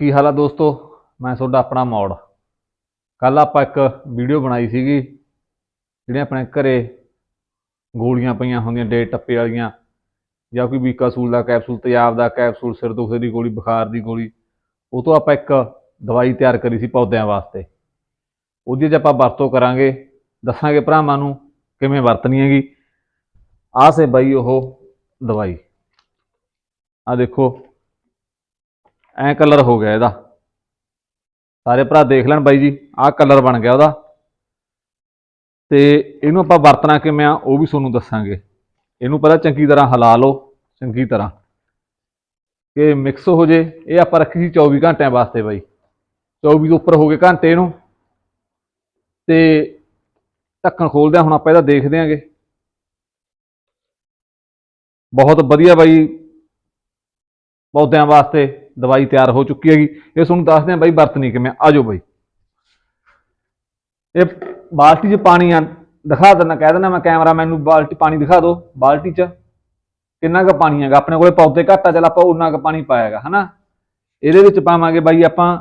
ਕੀ ਹਾਲ ਆ ਦੋਸਤੋ? ਮੈਂ ਤੁਹਾਡਾ ਆਪਣਾ ਮੌੜ। ਕੱਲ ਆਪਾਂ ਇੱਕ ਵੀਡੀਓ ਬਣਾਈ ਸੀਗੀ ਜਿਹੜੇ ਆਪਣੇ ਘਰੇ ਗੋਲੀਆਂ ਪਈਆਂ ਹੁੰਦੀਆਂ ਡੇ ਟੱਪੇ ਵਾਲੀਆਂ, ਜਾਂ ਕੋਈ ਬੀਕਾਸੂਲ ਦਾ ਕੈਪਸੂਲ, ਤੇਜ਼ਾਬ ਦਾ ਕੈਪਸੂਲ, ਸਿਰ ਦੁਖੇ ਦੀ ਗੋਲੀ, ਬੁਖਾਰ ਦੀ ਗੋਲੀ, ਉਹ ਤੋਂ ਆਪਾਂ ਇੱਕ ਦਵਾਈ ਤਿਆਰ ਕਰੀ ਸੀ ਪੌਦਿਆਂ ਵਾਸਤੇ। ਉਹਦੀ ਜੇ ਆਪਾਂ ਵਰਤੋਂ ਕਰਾਂਗੇ। ਦੱਸਾਂਗੇ ਭਰਾਵਾਂ ਨੂੰ ਕਿਵੇਂ ਵਰਤਣੀ ਹੈਗੀ। ਆਹ ਸੇ ਬਾਈ ਉਹ ਦਵਾਈ। ਆ ਦੇਖੋ। ਐ ਕਲਰ ਹੋ ਗਿਆ ਇਹਦਾ। ਸਾਰੇ ਭਰਾ ਦੇਖ ਲੈਣ ਬਾਈ ਜੀ, ਆਹ ਕਲਰ ਬਣ ਗਿਆ ਉਹਦਾ। ਤੇ ਇਹਨੂੰ ਆਪਾਂ ਵਰਤਣਾ ਕਿਵੇਂ ਆ, ਉਹ ਵੀ ਤੁਹਾਨੂੰ ਦੱਸਾਂਗੇ। ਇਹਨੂੰ ਪਹਿਲਾਂ ਚੰਗੀ ਤਰ੍ਹਾਂ ਹਿਲਾ ਲਓ, ਚੰਗੀ ਤਰ੍ਹਾਂ। ਕਿ ਮਿਕਸ ਹੋ ਜੇ, ਇਹ ਆਪਾਂ ਰੱਖੀ ਸੀ 24 ਘੰਟਿਆਂ ਵਾਸਤੇ ਬਾਈ। 24 ਤੋਂ ਉੱਪਰ ਹੋ ਗਏ ਘੰਟੇ ਇਹਨੂੰ। ਤੇ ਢੱਕਣ ਖੋਲਦੇ ਹਾਂ ਹੁਣ ਆਪਾਂ ਇਹਦਾ ਦੇਖਦੇ ਆਂਗੇ ਬਹੁਤ ਵਧੀਆ ਬਾਈ ਪੌਦਿਆਂ ਵਾਸਤੇ। ਦਵਾਈ ਤਿਆਰ ਹੋ ਚੁੱਕੀ ਹੈਗੀ। ਇਹ ਤੁਹਾਨੂੰ ਦੱਸਦੇ ਆ ਬਾਈ ਵਰਤਣੀ ਕਿਵੇਂ ਆਜੋ ਬਾਈ। ਇਹ ਬਾਲਟੀ 'ਚ ਪਾਣੀ ਆ। ਦਿਖਾ ਦਿੰਦਾ, ਕਹਿ ਦਿੰਦਾ ਮੈਂ ਕੈਮਰਾ ਮੈਨੂੰ ਬਾਲਟੀ ਪਾਣੀ ਦਿਖਾ ਦਿਓ ਬਾਲਟੀ 'ਚ। ਕਿੰਨਾ ਕੁ ਪਾਣੀ ਹੈਗਾ? ਆਪਣੇ ਕੋਲੇ ਪੌਦੇ ਘੱਟ ਆ, ਚੱਲ ਆਪਾਂ ਉਨਾ ਕੁ ਪਾਣੀ ਪਾਇਆਗਾ, ਹਨਾ? ਇਹਦੇ ਵਿੱਚ ਪਾਵਾਂਗੇ ਬਾਈ ਆਪਾਂ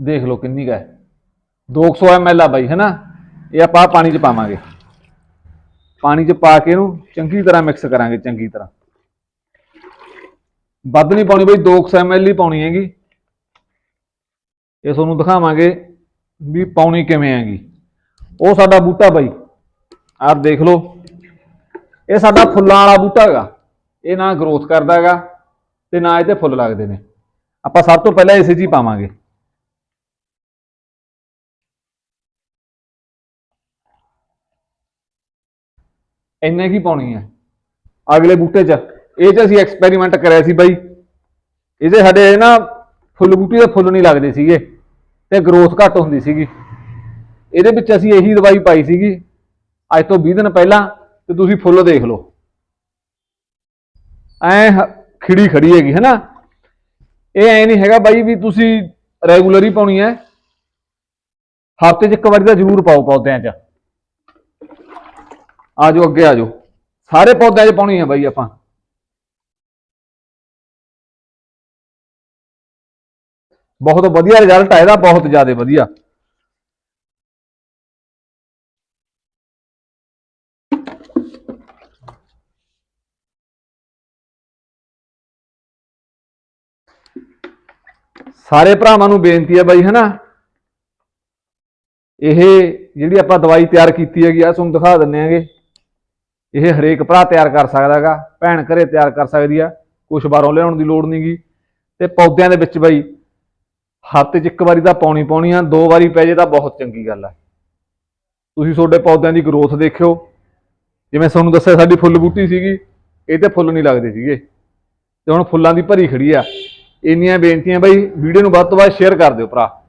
ਦੇਖ ਲਓ ਕਿੰਨੀ ਕੁ ਹੈ। 200 ml ਆ ਬਾਈ, ਹੈਨਾ? ਇਹ ਆਪਾਂ ਪਾਣੀ 'ਚ ਪਾਵਾਂਗੇ। ਪਾਣੀ 'ਚ ਪਾ ਕੇ ਇਹਨੂੰ ਚੰਗੀ ਤਰ੍ਹਾਂ ਮਿਕਸ ਕਰਾਂਗੇ, ਚੰਗੀ ਤਰ੍ਹਾਂ। ਵੱਧ ਨਹੀਂ ਪਾਉਣੀ ਬਈ 200 ml ਹੀ ਪਾਉਣੀ ਹੈਗੀ। ਇਹ ਤੁਹਾਨੂੰ ਦਿਖਾਵਾਂਗੇ ਵੀ ਪਾਉਣੀ ਕਿਵੇਂ ਹੈਗੀ। ਉਹ ਸਾਡਾ ਬੂਟਾ ਬਾਈ ਆਪ ਦੇਖ ਲਓ। ਇਹ ਸਾਡਾ ਫੁੱਲਾਂ ਵਾਲਾ ਬੂਟਾ ਹੈਗਾ। ਇਹ ਨਾ ਗਰੋਥ ਕਰਦਾ ਹੈਗਾ ਤੇ ਨਾ ਇਹਦੇ ਫੁੱਲ ਲੱਗਦੇ ਨੇ। ਆਪਾਂ ਸਭ ਤੋਂ ਪਹਿਲਾਂ ਇਸੇ 'ਚ ਹੀ ਪਾਵਾਂਗੇ। ਇੰਨੇ ਕੀ ਪਾਉਣੀ ਹੈ? ਅਗਲੇ ਬੂਟੇ 'ਚ। ਇਹ 'ਚ ਅਸੀਂ ਐਕਸਪੈਰੀਮੈਂਟ ਕਰਿਆ ਸੀ ਬਾਈ। ਇਹਦੇ ਸਾਡੇ ਨਾ ਫੁੱਲ ਬੂਟੀ ਦੇ ਫੁੱਲ ਨਹੀਂ ਲੱਗਦੇ ਸੀਗੇ ਤੇ ਗਰੋਥ ਘੱਟ ਹੁੰਦੀ ਸੀਗੀ। ਇਹਦੇ ਵਿੱਚ ਅਸੀਂ ਇਹੀ ਦਵਾਈ ਪਾਈ ਸੀਗੀ। ਅੱਜ ਤੋਂ 20 ਦਿਨ ਪਹਿਲਾਂ ਤੇ ਤੁਸੀਂ ਫੁੱਲ ਦੇਖ ਲਓ। ਐ ਖਿੜੀ ਖੜੀ ਹੈਗੀ, ਹੈਨਾ? ਇਹ ਐ ਨਹੀਂ ਹੈਗਾ ਬਾਈ ਵੀ ਤੁਸੀਂ ਰੈਗੂਲਰ ਹੀ ਪਾਉਣੀ ਹੈ। ਹਫ਼ਤੇ 'ਚ ਇੱਕ ਵਾਰੀ ਤਾਂ ਜ਼ਰੂਰ ਪਾਓ ਪੌਦਿਆਂ 'ਚ। ਆ ਜਾਓ ਅੱਗੇ ਆ ਜਾਓ ਸਾਰੇ ਪੌਦਿਆਂ 'ਚ ਪਾਉਣੀ ਹੈ ਬਾਈ ਆਪਾਂ। ਬਹੁਤ ਵਧੀਆ ਰਿਜ਼ਲਟ ਆ, ਇਹਦਾ ਬਹੁਤ ਜ਼ਿਆਦਾ ਵਧੀਆ। ਸਾਰੇ ਭਰਾਵਾਂ ਨੂੰ ਬੇਨਤੀ ਹੈ ਬਾਈ, ਹਨਾ? ਇਹ ਜਿਹੜੀ ਆਪਾਂ ਦਵਾਈ ਤਿਆਰ ਕੀਤੀ ਹੈਗੀ ਆ ਤੁਹਾਨੂੰ ਦਿਖਾ ਦਿੰਨੇ ਆਂਗੇ ਇਹ ਹਰੇਕ ਭਰਾ ਤਿਆਰ ਕਰ ਸਕਦਾ ਹੈਗਾ ਭੈਣ ਘਰੇ ਤਿਆਰ ਕਰ ਸਕਦੀ ਆ, ਕੁਛ ਬਾਹਰੋਂ ਲਿਆਉਣ ਦੀ ਲੋੜ ਨਹੀਂਗੀ ਤੇ ਪੌਦਿਆਂ ਦੇ ਵਿੱਚ ਬਈ ਹਫ਼ਤੇ 'ਚ ਇੱਕ ਵਾਰੀ ਤਾਂ ਪਾਉਣੀ ਪਾਉਣੀ ਆ, ਦੋ ਵਾਰੀ ਪੈ ਜੇ ਤਾਂ ਬਹੁਤ ਚੰਗੀ ਗੱਲ ਆ। ਤੁਸੀਂ ਤੁਹਾਡੇ ਪੌਦਿਆਂ ਦੀ ਗਰੋਥ ਦੇਖਿਓ। ਜਿਵੇਂ ਤੁਹਾਨੂੰ ਦੱਸਿਆ ਸਾਡੀ ਫੁੱਲ ਬੂਟੀ ਸੀਗੀ, ਇਹ ਤੇ ਫੁੱਲ ਨਹੀਂ ਲੱਗਦੇ ਸੀਗੇ। ਤੇ ਹੁਣ ਫੁੱਲਾਂ ਦੀ ਭਰੀ ਖੜੀ ਆ। ਇੰਨੀਆਂ ਬੇਨਤੀਆਂ ਬਈ, ਵੀਡੀਓ ਨੂੰ ਵੱਧ ਤੋਂ ਵੱਧ ਸ਼ੇਅਰ ਕਰ ਦਿਓ ਭਰਾ।